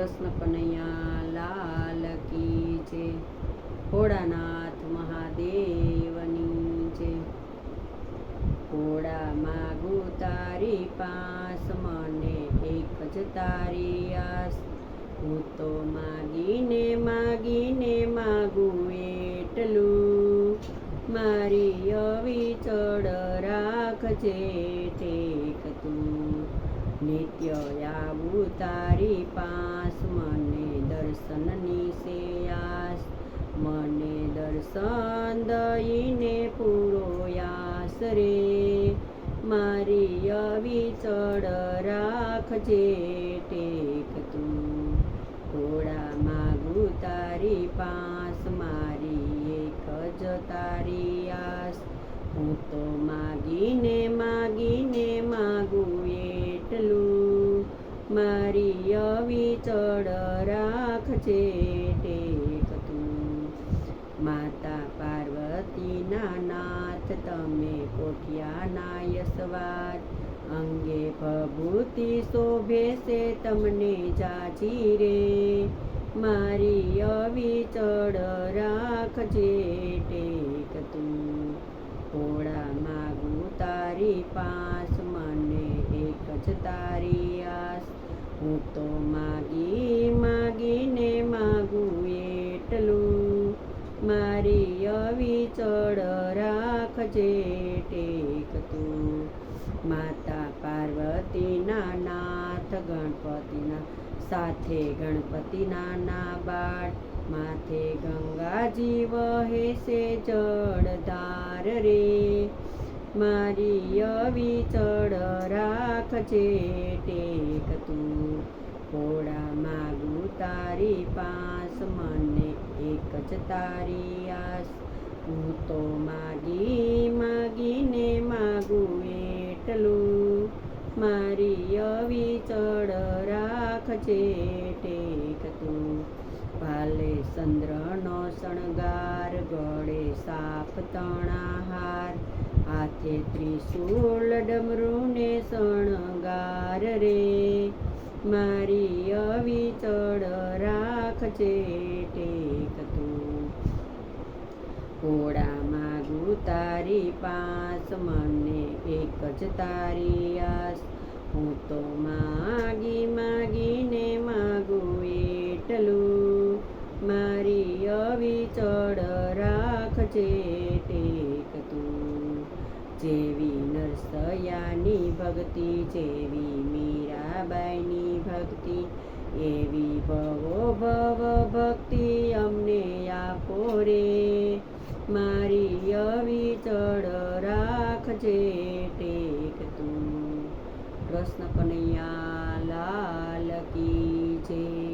કૃષ્ણ કનૈયા લાલ કી છે ભોળાનાથ મહાદેવની છે ઘોડા માગુ તારી પાસ, મને એક જ તારી આસ. હું તો માગીને માગીને માગું એટલું. મારી અવિચળ રાખજે તું નિત્ય આવું તારી પાસ મને દર્શનની આસ મને દર્શન દઈને પૂરો યાસ રે મારી અવિચળ રાખજે ટેક તું થોડા માગું તારી પાસ મારી એક જ તારી આસ હું તો માગીને માગીને રાખજે ટેક તું માતા પાર્વતીના નાથ તમે કોઠિયાના યશવાદ અંગે ભભૂતિ શોભે છે તમને જાજી રે. મારી અવિચળ રાખજે ટેક તું ભોળા માગું તારી પાસ, મને એક જ તારી આસ. હું તો માગી માગીને માગું એટલું મારી અવિચળ રાખજે ટેક તું. માતા પાર્વતીના નાથ, ગણપતિના સાથે ગણપતિના ના બાળ. માથે ગંગાજી વહે છે જળધાર રે. મારી અવિચળ રાખજે ટેક તું. ભોળા માગું તારી પાસ, મને એક જ તારી આસ. હું તો માગી માગીને માગું એટલું મારી અવિચળ રાખજે ટેક તું ભાલે ચંદ્રનો શણગાર ગળે સાપ તણાહાર હાથે ત્રિશુલ ડમરૂને શણગાર રે મારી અવિચળ રાખજે ટેક ઘોડા માગું તારી પાસ, મને એક જ તારી આસ. હું તો માગી માગીને માગું એટલું. મારી અવિચળ રાખજે ટેક તું. જેવી નરસયાની ભક્તિ, જેવી મીરાબાઈની ભક્તિ, એવી ભવો ભવ ભક્તિ અમને આપો રે. મારી અવિચળ રાખજે ટેક તું. કૃષ્ણ કનૈયા લાલ કી જય